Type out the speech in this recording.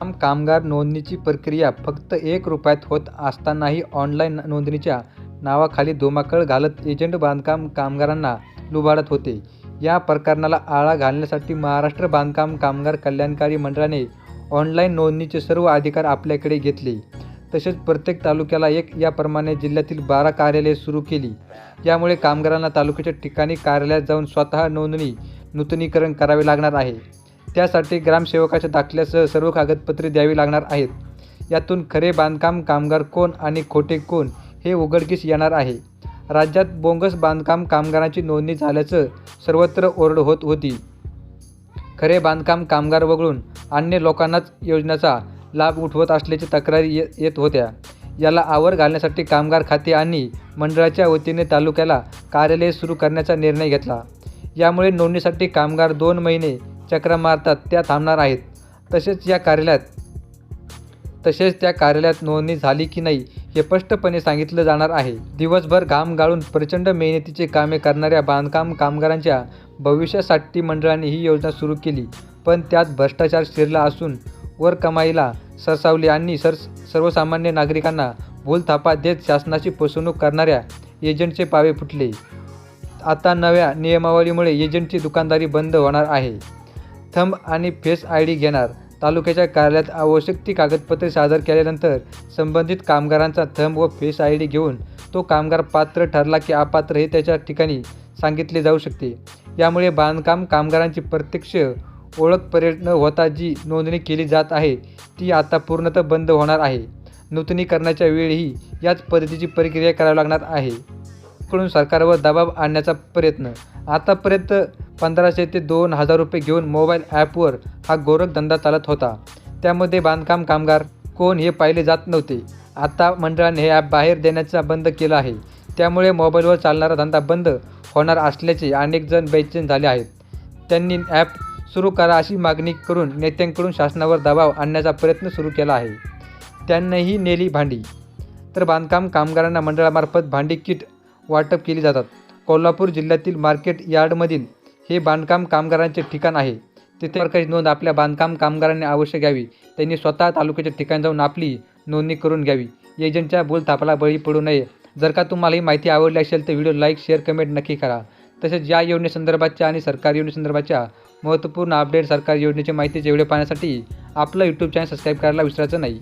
बांधकाम कामगार नोंदणीची प्रक्रिया फक्त एक रुपयात होत असतानाही ऑनलाईन नोंदणीच्या नावाखाली धुमाकूळ घालत एजंट बांधकाम कामगारांना लुबाडत होते. या प्रकरणाला आळा घालण्यासाठी महाराष्ट्र बांधकाम कामगार कल्याणकारी मंडळाने ऑनलाईन नोंदणीचे सर्व अधिकार आपल्याकडे घेतले. तसेच प्रत्येक तालुक्याला एक याप्रमाणे जिल्ह्यातील बारा कार्यालये सुरू केली. यामुळे कामगारांना तालुक्याच्या ठिकाणी कार्यालयात जाऊन स्वतः नोंदणी, नूतनीकरण करावे लागणार आहे. त्यासाठी ग्रामसेवकाच्या दाखल्यासह सर्व कागदपत्रे द्यावी लागणार आहेत. यातून खरे बांधकाम कामगार कोण आणि खोटे कोण हे उघडकीस येणार आहे. राज्यात बोंगस बांधकाम कामगारांची नोंदणी झाल्याचं सर्वत्र ओरड होत होती. खरे बांधकाम कामगार वगळून अन्य लोकांनाच योजनेचा लाभ उठवत असल्याची तक्रारी येत होत्या. याला आवर घालण्यासाठी कामगार खाते आणि मंडळाच्या वतीने तालुक्याला कार्यालय सुरू करण्याचा निर्णय घेतला. यामुळे नोंदणीसाठी कामगार दोन महिने चक्र मारतात त्या थांबणार आहेत. तसेच या कार्यालयात तसेच त्या कार्यालयात नोंदणी झाली की नाही हे स्पष्टपणे सांगितलं जाणार आहे. दिवसभर घाम गाळून प्रचंड मेहनतीचे कामे करणाऱ्या बांधकाम कामगारांच्या भविष्यासाठी मंडळाने ही योजना सुरू केली. पण त्यात भ्रष्टाचार शिरला असून वर कमाईला सरसावले आणि सर्वसामान्य नागरिकांना भूलथापा देत शासनाची फसवणूक करणाऱ्या एजंटचे पावे फुटले. आता नव्या नियमावलीमुळे एजंटची दुकानदारी बंद होणार आहे. थंब आणि फेस आय डी घेणार तालुक्याच्या कार्यालयात आवश्यक ती कागदपत्रे सादर केल्यानंतर संबंधित कामगारांचा थंब व फेस आय डी घेऊन तो कामगार पात्र ठरला की अपात्र हे त्याच्या ठिकाणी सांगितले जाऊ शकते. यामुळे बांधकाम कामगारांची प्रत्यक्ष ओळख पर्यटन न होता जी नोंदणी केली जात आहे ती आता पूर्णतः बंद होणार आहे. नूतनीकरणाच्या वेळीही याच पद्धतीची प्रक्रिया करावी लागणार आहे. कडून सरकारवर दबाव आणण्याचा प्रयत्न आतापर्यंत पंधराशे ते दोन हजार रुपये घेऊन मोबाईल ॲपवर हा गोरखधंदा चालत होता. त्यामध्ये बांधकाम कामगार कोण हे पाहिले जात नव्हते. आता मंडळाने हे ॲप बाहेर देण्याचा बंद केला आहे. त्यामुळे मोबाईलवर चालणारा धंदा बंद होणार असल्याचे अनेक जण बेचैन झाले आहेत. त्यांनी ॲप सुरू करा अशी मागणी करून नेत्यांकडून शासनावर दबाव आणण्याचा प्रयत्न सुरू केला आहे. त्यांनीही नेली भांडी तर बांधकाम कामगारांना मंडळामार्फत भांडी किट वाटप केली जातात. कोल्हापूर जिल्ह्यातील मार्केट यार्डमधील हे बांधकाम कामगारांचे ठिकाण आहे. तिथे प्रकारची नोंद आपल्या बांधकाम कामगारांनी अवश्य घ्यावी. त्यांनी स्वतः तालुक्याच्या ठिकाणी जाऊन आपली नोंदणी करून घ्यावी. एजंटच्या भूलथापाला बळी पडू नये. जर का तुम्हाला ही माहिती आवडली असेल तर व्हिडिओ लाईक, शेअर, कमेंट नक्की करा. तसेच या योजनेसंदर्भाच्या आणि सरकारी योजनेसंदर्भाच्या महत्त्वपूर्ण अपडेट, सरकारी योजनेची माहितीचे व्हिडिओ पाहण्यासाठी आपलं यूट्यूब चॅनल सबस्क्राईब करायला विसरायचं नाही.